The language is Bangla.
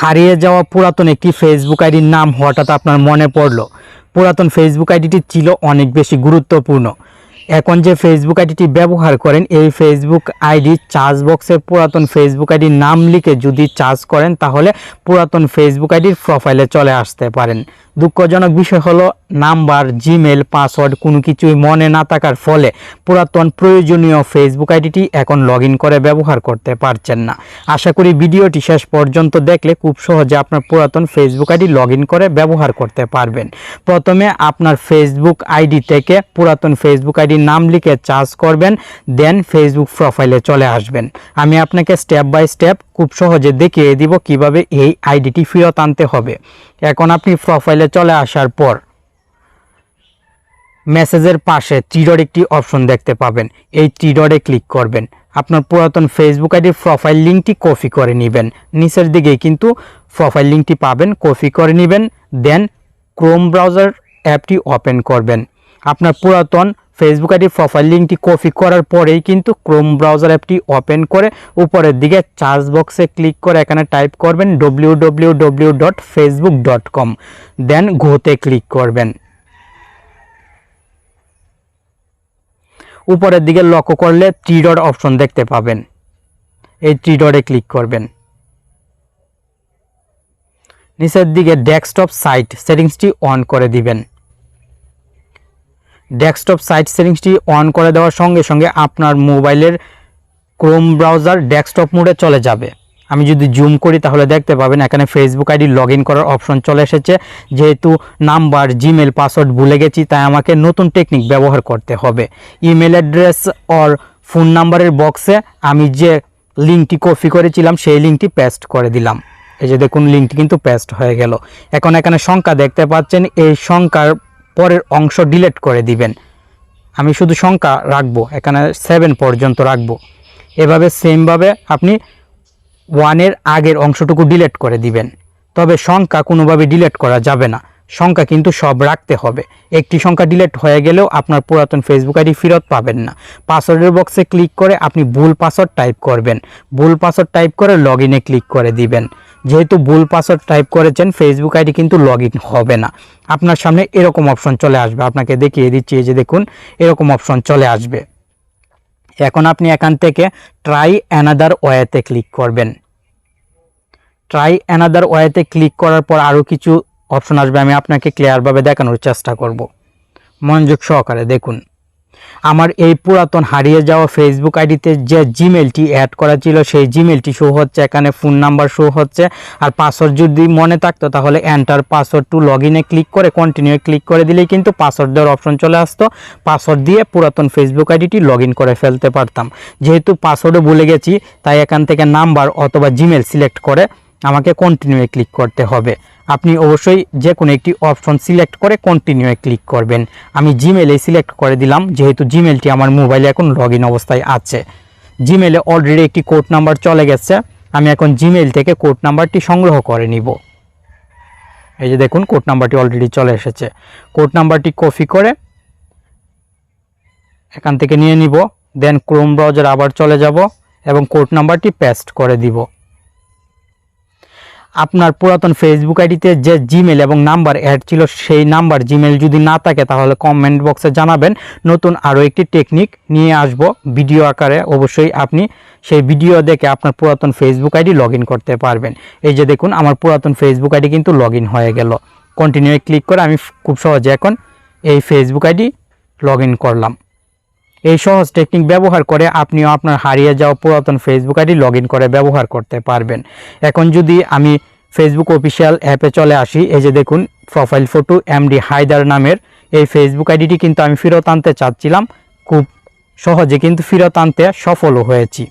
হারিয়ে যাওয়া পুরাতন একটি ফেসবুক আইডির নাম হঠাৎ আপনার মনে পড়ল। পুরাতন ফেসবুক আইডিটি ছিল অনেক বেশি গুরুত্বপূর্ণ। এখন যে ফেসবুক আইডিটি ব্যবহার করেন, এই ফেসবুক আইডি চার্জ বক্সে পুরাতন ফেসবুক আইডির নাম লিখে যদি চার্জ করেন, তাহলে পুরাতন ফেসবুক আইডির প্রোফাইলে চলে আসতে পারেন। দুঃখজনক বিষয় হলো, নাম্বার জিমেল পাসওয়ার্ড কোনো কিছুই মনে না থাকার ফলে পুরাতন প্রয়োজনীয় ফেসবুক আইডিটি এখন লগ করে ব্যবহার করতে পারছেন না। আশা করি ভিডিওটি শেষ পর্যন্ত দেখলে খুব সহজে আপনার পুরাতন ফেসবুক আইডি লগ করে ব্যবহার করতে পারবেন। প্রথমে আপনার ফেসবুক আইডি থেকে পুরাতন ফেসবুক আইডির নাম লিখে চার্জ করবেন, দেন ফেসবুক প্রোফাইলে চলে আসবেন। আমি আপনাকে স্টেপ বাই স্টেপ খুব সহজে দেখিয়ে দিব কীভাবে এই আইডিটি ফেরত আনতে হবে। এখন আপনি প্রোফাইলে চলে আসার পর মেসেজের পাশে ত্রিডট একটি অপশন দেখতে পাবেন। এই ত্রিডটে ক্লিক করবেন। আপনার পুরাতন ফেসবুক আইডির প্রোফাইল লিঙ্কটি কপি করে নেবেন। নিচের দিকেই কিন্তু প্রোফাইল লিঙ্কটি পাবেন কপি করে নেবেন, দেন ক্রোম ব্রাউজার অ্যাপটি ওপেন করবেন। আপনার পুরাতন ফেসবুক আইডি প্রোফাইল লিঙ্কটি কপি করার পরেই কিন্তু ক্রোম ব্রাউজার অ্যাপটি ওপেন করে উপরের দিকে চার্জ বক্সে ক্লিক করে এখানে টাইপ করবেন W W W dot Facebook dot com দেন ঘোতে ক্লিক করবেন। উপরের দিকে লক্ষ্য করলে থ্রি ডট অপশন দেখতে পাবেন। এই থ্রি ডটে ক্লিক করবেন। নিচের দিকে ডেস্কটপ সাইট সেটিংসটি অন করে দিবেন। ডেস্কটপ সাইট সেটিংসটি অন করে দেওয়ার সঙ্গে সঙ্গে আপনার মোবাইলের ক্রোম ব্রাউজার ডেস্কটপ মোডে চলে যাবে। আমি যদি জুম করি তাহলে দেখতে পাবেন এখানে ফেসবুক আইডি লগ করার অপশন চলে এসেছে। যেহেতু নাম্বার জিমেল পাসওয়ার্ড ভুলে গেছি, তাই আমাকে নতুন টেকনিক ব্যবহার করতে হবে। ইমেল অ্যাড্রেস অর ফোন নাম্বারের বক্সে আমি যে লিঙ্কটি কপি করেছিলাম, সেই লিঙ্কটি পেস্ট করে দিলাম। এই যে দেখুন, লিঙ্কটি কিন্তু পেস্ট হয়ে গেল। এখন এখানে সংখ্যা দেখতে পাচ্ছেন। এই সংখ্যার পরের অংশ ডিলেট করে দিবেন। আমি শুধু সংখ্যা রাখব, এখানে সেভেন পর্যন্ত রাখব। এভাবে সেমভাবে আপনি ওয়ানের আগের অংশটুকু ডিলেট করে দিবেন। তবে সংখ্যা কোনোভাবে ডিলেট করা যাবে না। সংখ্যা কিন্তু সব রাখতে হবে। একটি সংখ্যা ডিলেট হয়ে গেলেও আপনার পুরাতন ফেসবুক আইডি ফেরত পাবেন না। পাসওয়ার্ডের বক্সে ক্লিক করে আপনি ভুল পাসওয়ার্ড টাইপ করবেন। ভুল পাসওয়ার্ড টাইপ করে লগ ক্লিক করে দিবেন। যেহেতু ভুল পাসওয়ার্ড টাইপ করেছেন ফেসবুক আইডি কিন্তু লগ হবে না। আপনার সামনে এরকম অপশন চলে আসবে। আপনাকে দেখিয়ে দিচ্ছি যে দেখুন, এরকম অপশন চলে আসবে। এখন আপনি এখান থেকে ট্রাই অ্যানাদার ওয়েতে ক্লিক করবেন। ট্রাই অ্যানাদার ওয়েতে ক্লিক করার পর আরও কিছু অপশন আসবে। আমি আপনাকে ক্লিয়ারভাবে দেখানোর চেষ্টা করব। মনোযোগ সহকারে দেখুন। আমার এই পুরাতন হারিয়ে যাওয়া ফেসবুক আইডিতে যে জিমেলটি অ্যাড করা ছিল, সেই জিমেলটি শো হচ্ছে, এখানে ফোন নাম্বার শো হচ্ছে, আর পাসওয়ার্ড যদি মনে থাকতো তাহলে এন্টার পাসওয়ার্ড টু লগ ইনে ক্লিক করে কন্টিনিউ ক্লিক করে দিলেই কিন্তু পাসওয়ার্ড দেওয়ার অপশন চলে আসতো। পাসওয়ার্ড দিয়ে পুরাতন ফেসবুক আইডিটি লগ করে ফেলতে পারতাম। যেহেতু পাসওয়ার্ডও ভুলে গেছি, তাই এখান থেকে নাম্বার অথবা জিমেল সিলেক্ট করে আমাকে কন্টিনিউ ক্লিক করতে হবে। আপনি অবশ্যই যে কোনো একটি অপশন সিলেক্ট করে কন্টিনিউ ক্লিক করবেন। আমি জিমেলে সিলেক্ট করে দিলাম, যেহেতু জিমেলটি আমার মোবাইলে এখন লগ অবস্থায় আছে। জিমেলে অলরেডি একটি কোড নাম্বার চলে গেছে, আমি এখন জিমেল থেকে কোড নাম্বারটি সংগ্রহ করে নিব। এই যে দেখুন কোড নাম্বারটি অলরেডি চলে এসেছে। কোড নাম্বারটি কপি করে এখান থেকে নিয়ে নিব দেন ক্রোম ব্রাউজার আবার চলে যাব এবং কোড নাম্বারটি পেস্ট করে দিব। আপনার পুরাতন ফেসবুক আইডিতে যে জিমেল এবং নাম্বার অ্যাড ছিল, সেই নাম্বার জিমেল যদি না থাকে, তাহলে কমেন্ট বক্সে জানাবেন। নতুন আরও একটি টেকনিক নিয়ে আসব ভিডিও আকারে। অবশ্যই আপনি সেই ভিডিও দেখে আপনার পুরাতন ফেসবুক আইডি লগ করতে পারবেন। এই যে দেখুন, আমার পুরাতন ফেসবুক আইডি কিন্তু লগ হয়ে গেল। কন্টিনিউ ক্লিক করে আমি খুব সহজে এখন এই ফেসবুক আইডি লগ করলাম। এই সহজ টেকনিক ব্যবহার করে আপনিও আপনার হারিয়ে যাওয়া পুরাতন ফেসবুক আইডি লগ করে ব্যবহার করতে পারবেন। এখন যদি আমি ফেসবুক অফিসিয়াল অ্যাপে চলে আসি, এই যে দেখুন প্রোফাইল ফটো এমডি হায়দার নামের এই ফেসবুক আইডিটি কিন্তু আমি ফেরত আনতে চাচ্ছিলাম। খুব সহজে কিন্তু ফেরত আনতে সফলও হয়েছি।